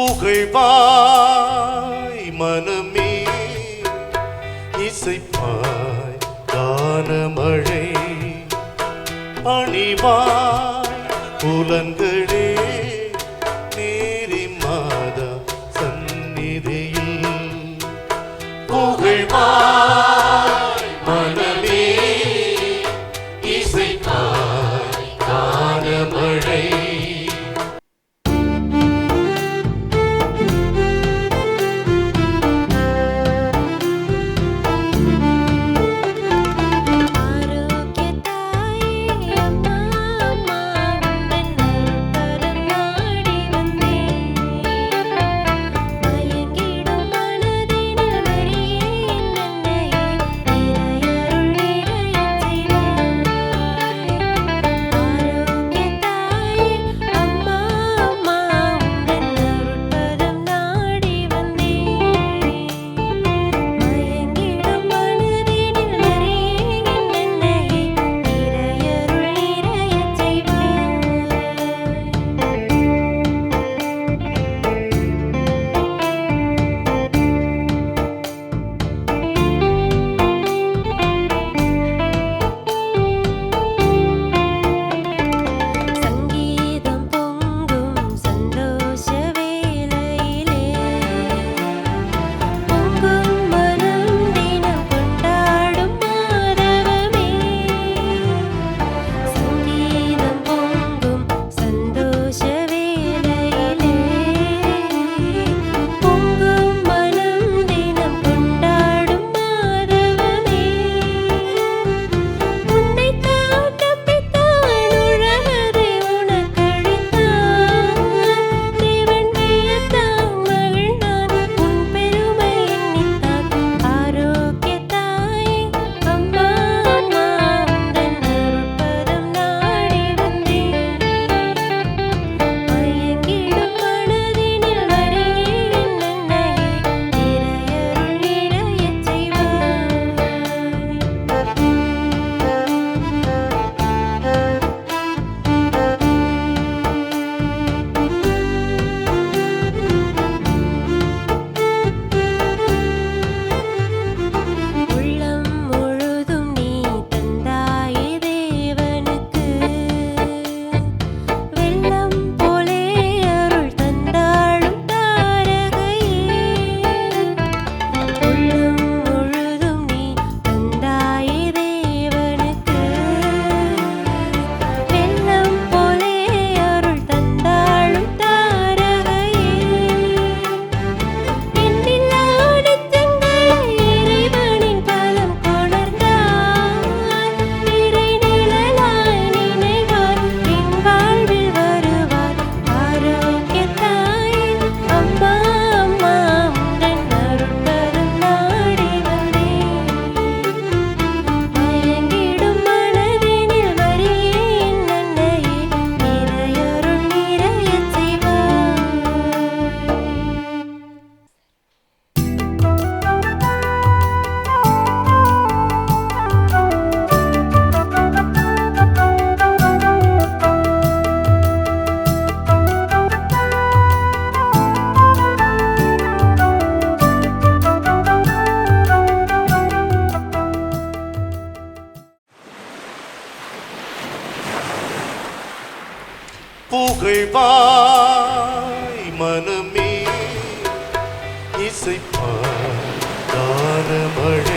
புகழ்வாய் மனமே இசைப்பாய் தானமழை அணிவாய் புலங்களே புகழ்வாய் மனமே இசைப்பாய் தாரமழ.